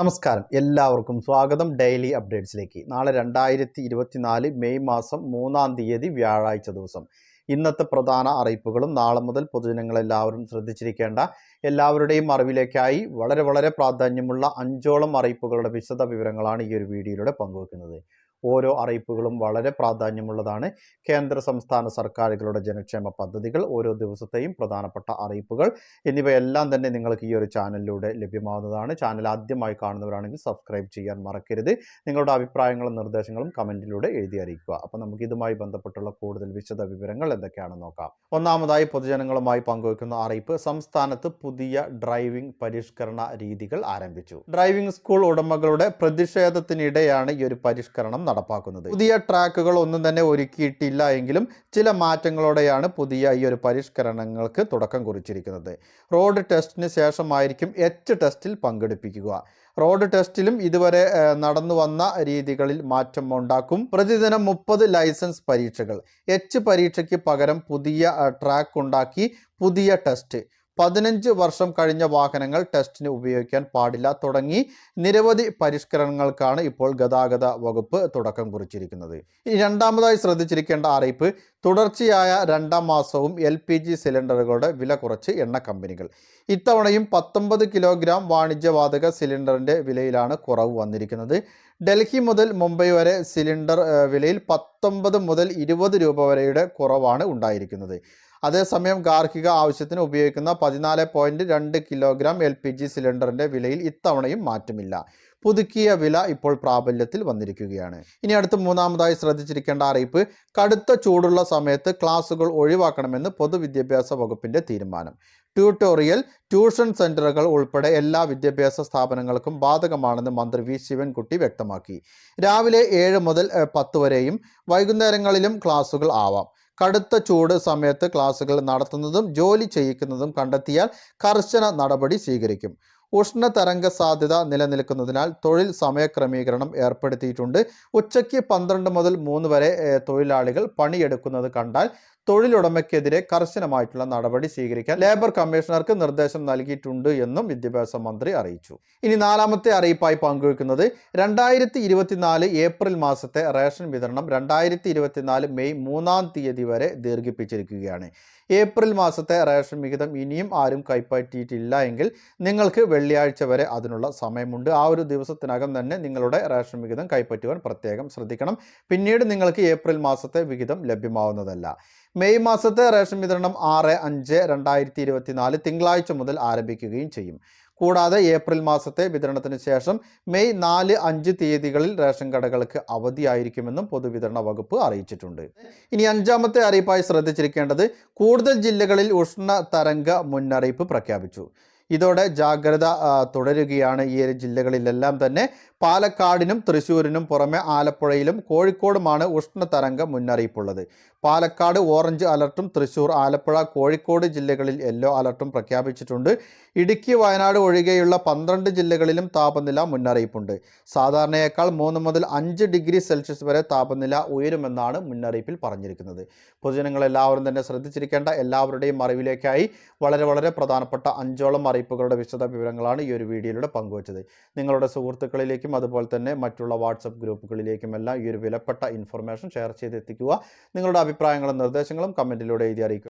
നമസ്കാരം. എല്ലാവർക്കും സ്വാഗതം ഡെയിലി അപ്ഡേറ്റ്സിലേക്ക്. നാളെ രണ്ടായിരത്തി ഇരുപത്തിനാല് മെയ് മാസം മൂന്നാം തീയതി വ്യാഴാഴ്ച ദിവസം. ഇന്നത്തെ പ്രധാന അറിയിപ്പുകളും നാളെ മുതൽ പൊതുജനങ്ങളെല്ലാവരും ശ്രദ്ധിച്ചിരിക്കേണ്ട എല്ലാവരുടെയും അറിവിലേക്കായി വളരെ വളരെ പ്രാധാന്യമുള്ള അഞ്ചോളം അറിയിപ്പുകളുടെ വിശദ വിവരങ്ങളാണ് ഈ ഒരു വീഡിയോയിലൂടെ പങ്കുവെക്കുന്നത്. ഓരോ അറിയിപ്പുകളും വളരെ പ്രാധാന്യമുള്ളതാണ്. കേന്ദ്ര സംസ്ഥാന സർക്കാരുകളുടെ ജനക്ഷേമ പദ്ധതികൾ ഓരോ ദിവസത്തെയും പ്രധാനപ്പെട്ട അറിയിപ്പുകൾ എന്നിവയെല്ലാം തന്നെ നിങ്ങൾക്ക് ഈ ഒരു ചാനലിലൂടെ ലഭ്യമാവുന്നതാണ്. ചാനൽ ആദ്യമായി കാണുന്നവരാണെങ്കിൽ സബ്സ്ക്രൈബ് ചെയ്യാൻ മറക്കരുത്. നിങ്ങളുടെ അഭിപ്രായങ്ങളും നിർദ്ദേശങ്ങളും കമന്റിലൂടെ എഴുതി അറിയിക്കുക. അപ്പോൾ നമുക്ക് ഇതുമായി ബന്ധപ്പെട്ടുള്ള കൂടുതൽ വിശദ വിവരങ്ങൾ എന്തൊക്കെയാണെന്ന് നോക്കാം. ഒന്നാമതായി പൊതുജനങ്ങളുമായി പങ്കുവയ്ക്കുന്ന അറിയിപ്പ് സംസ്ഥാനത്ത് പുതിയ ഡ്രൈവിംഗ് പരിഷ്കരണ രീതികൾ ആരംഭിച്ചു. ഡ്രൈവിംഗ് സ്കൂൾ ഉടമകളുടെ പ്രതിഷേധത്തിനിടെയാണ് ഈ ഒരു പരിഷ്കരണം നടപ്പാക്കുന്നത്. പുതിയ ട്രാക്കുകൾ ഒന്നും തന്നെ ഒരുക്കിയിട്ടില്ല എങ്കിലും ചില മാറ്റങ്ങളോടെയാണ് പുതിയ ഈ ഒരു പരിഷ്കരണങ്ങൾക്ക് തുടക്കം കുറിച്ചിരിക്കുന്നത്. റോഡ് ടെസ്റ്റിന് ശേഷമായിരിക്കും എച്ച് ടെസ്റ്റിൽ പങ്കെടുപ്പിക്കുക. റോഡ് ടെസ്റ്റിലും ഇതുവരെ നടന്നു വന്ന രീതികളിൽ മാറ്റം ഉണ്ടാക്കും. പ്രതിദിനം മുപ്പത് ലൈസൻസ് പരീക്ഷകൾ. എച്ച് പരീക്ഷയ്ക്ക് പകരം പുതിയ ട്രാക്ക് ഉണ്ടാക്കി പുതിയ ടെസ്റ്റ്. പതിനഞ്ച് വർഷം കഴിഞ്ഞ വാഹനങ്ങൾ ടെസ്റ്റിന് ഉപയോഗിക്കാൻ പാടില്ല. തുടങ്ങി നിരവധി പരിഷ്കരണങ്ങൾക്കാണ് ഇപ്പോൾ ഗതാഗത വകുപ്പ് തുടക്കം കുറിച്ചിരിക്കുന്നത്. ഇനി രണ്ടാമതായി ശ്രദ്ധിച്ചിരിക്കേണ്ട അറിയിപ്പ് തുടർച്ചയായ രണ്ടാം മാസവും എൽ പി ജി സിലിണ്ടറുകളുടെ വില കുറച്ച് എണ്ണ കമ്പനികൾ. ഇത്തവണയും പത്തൊമ്പത് കിലോഗ്രാം വാണിജ്യവാതക സിലിണ്ടറിന്റെ വിലയിലാണ് കുറവ് വന്നിരിക്കുന്നത്. ഡൽഹി മുതൽ മുംബൈ വരെ സിലിണ്ടർ വിലയിൽ പത്തൊമ്പത് മുതൽ ഇരുപത് രൂപ വരെയുടെ കുറവാണ് ഉണ്ടായിരിക്കുന്നത്. അതേസമയം ഗാർഹിക ആവശ്യത്തിന് ഉപയോഗിക്കുന്ന പതിനാല് പോയിന്റ് രണ്ട് കിലോഗ്രാം എൽ പി ജി സിലിണ്ടറിന്റെ വിലയിൽ ഇത്തവണയും മാറ്റമില്ല. പുതുക്കിയ വില ഇപ്പോൾ പ്രാബല്യത്തിൽ വന്നിരിക്കുകയാണ്. ഇനി അടുത്ത മൂന്നാമതായി ശ്രദ്ധിച്ചിരിക്കേണ്ട അറിയിപ്പ് കടുത്ത ചൂടുള്ള സമയത്ത് ക്ലാസുകൾ ഒഴിവാക്കണമെന്ന് പൊതുവിദ്യാഭ്യാസ വകുപ്പിന്റെ തീരുമാനം. ട്യൂട്ടോറിയൽ ട്യൂഷൻ സെന്ററുകൾ ഉൾപ്പെടെ എല്ലാ വിദ്യാഭ്യാസ സ്ഥാപനങ്ങൾക്കും ബാധകമാണെന്ന് മന്ത്രി വി. ശിവൻകുട്ടി വ്യക്തമാക്കി. രാവിലെ ഏഴ് മുതൽ പത്ത് വരെയും വൈകുന്നേരങ്ങളിലും ക്ലാസുകൾ ആവാം. കടുത്ത ചൂട് സമയത്ത് ക്ലാസുകൾ നടത്തുന്നതും ജോലി ചെയ്യിക്കുന്നതും കണ്ടെത്തിയാൽ കർശന നടപടി സ്വീകരിക്കും. ഉഷ്ണതരംഗ സാധ്യത നിലനിൽക്കുന്നതിനാൽ തൊഴിൽ സമയക്രമീകരണം ഏർപ്പെടുത്തിയിട്ടുണ്ട്. ഉച്ചയ്ക്ക് പന്ത്രണ്ട് മുതൽ മൂന്ന് വരെ തൊഴിലാളികൾ പണിയെടുക്കുന്നത് കണ്ടാൽ തൊഴിലുടമയ്ക്കെതിരെ കർശനമായിട്ടുള്ള നടപടി സ്വീകരിക്കാൻ ലേബർ കമ്മീഷണർക്ക് നിർദ്ദേശം നൽകിയിട്ടുണ്ട് എന്നും വിദ്യാഭ്യാസ മന്ത്രി അറിയിച്ചു. ഇനി നാലാമത്തെ അറിയിപ്പായി പങ്കുവയ്ക്കുന്നത് രണ്ടായിരത്തി ഇരുപത്തിനാല് ഏപ്രിൽ മാസത്തെ റേഷൻ വിതരണം രണ്ടായിരത്തി ഇരുപത്തിനാല് മെയ് മൂന്നാം തീയതി വരെ ദീർഘിപ്പിച്ചിരിക്കുകയാണ്. ഏപ്രിൽ മാസത്തെ റേഷൻ വിഹിതം ഇനിയും ആരും കൈപ്പറ്റിയിട്ടില്ല എങ്കിൽ നിങ്ങൾക്ക് വെള്ളിയാഴ്ച വരെ അതിനുള്ള സമയമുണ്ട്. ആ ഒരു ദിവസത്തിനകം തന്നെ നിങ്ങളുടെ റേഷൻ വിഹിതം കൈപ്പറ്റുവാൻ പ്രത്യേകം ശ്രദ്ധിക്കണം. പിന്നീട് നിങ്ങൾക്ക് ഏപ്രിൽ മാസത്തെ വിഹിതം ലഭ്യമാവുന്നതല്ല. മെയ് മാസത്തെ റേഷൻ വിതരണം ആറ് അഞ്ച് രണ്ടായിരത്തി ഇരുപത്തിനാല് തിങ്കളാഴ്ച മുതൽ ആരംഭിക്കുകയും ചെയ്യും. കൂടാതെ ഏപ്രിൽ മാസത്തെ വിതരണത്തിന് ശേഷം മെയ് നാല് അഞ്ച് തീയതികളിൽ റേഷൻ കടകൾക്ക് അവധിയായിരിക്കുമെന്നും പൊതുവിതരണ വകുപ്പ് അറിയിച്ചിട്ടുണ്ട്. ഇനി അഞ്ചാമത്തെ അറിയിപ്പായി ശ്രദ്ധിച്ചിരിക്കേണ്ടത് കൂടുതൽ ജില്ലകളിൽ ഉഷ്ണ തരംഗ മുന്നറിയിപ്പ് പ്രഖ്യാപിച്ചു. ഇതോടെ ജാഗ്രത തുടരുകയാണ് ഈ ജില്ലകളിലെല്ലാം തന്നെ. പാലക്കാടിനും തൃശ്ശൂരിനും പുറമെ ആലപ്പുഴയിലും കോഴിക്കോടുമാണ് ഉഷ്ണതരംഗ മുന്നറിയിപ്പുള്ളത്. പാലക്കാട് ഓറഞ്ച് അലർട്ടും തൃശ്ശൂർ ആലപ്പുഴ കോഴിക്കോട് ജില്ലകളിൽ യെല്ലോ അലർട്ടും പ്രഖ്യാപിച്ചിട്ടുണ്ട്. ഇടുക്കി വയനാട് ഒഴികെയുള്ള പന്ത്രണ്ട് ജില്ലകളിലും താപനില മുന്നറിയിപ്പുണ്ട്. സാധാരണയേക്കാൾ മൂന്ന് മുതൽ അഞ്ച് ഡിഗ്രി സെൽഷ്യസ് വരെ താപനില ഉയരുമെന്നാണ് മുന്നറിയിപ്പിൽ പറഞ്ഞിരിക്കുന്നത്. പൊതുജനങ്ങൾ എല്ലാവരും തന്നെ ശ്രദ്ധിച്ചിരിക്കേണ്ട എല്ലാവരുടെയും അറിവിലേക്കായി വളരെ വളരെ പ്രധാനപ്പെട്ട അഞ്ചോളം അറിയിപ്പുകളുടെ വിശദ വിവരങ്ങളാണ് ഈ ഒരു വീഡിയോയിലൂടെ പങ്കുവച്ചത്. നിങ്ങളുടെ സുഹൃത്തുക്കളിലേക്കും അതുപോലെ തന്നെ മറ്റുള്ള വാട്സപ്പ് ഗ്രൂപ്പുകളിലേക്കും എല്ലാം ഈ ഒരു വിലപ്പെട്ട ഇൻഫർമേഷൻ ഷെയർ ചെയ്ത് എത്തിക്കുക നിങ്ങളുടെ അഭിപ്രായങ്ങളും നിർദ്ദേശങ്ങളും കമന്റിലൂടെ എഴുതി അറിയിക്കുക.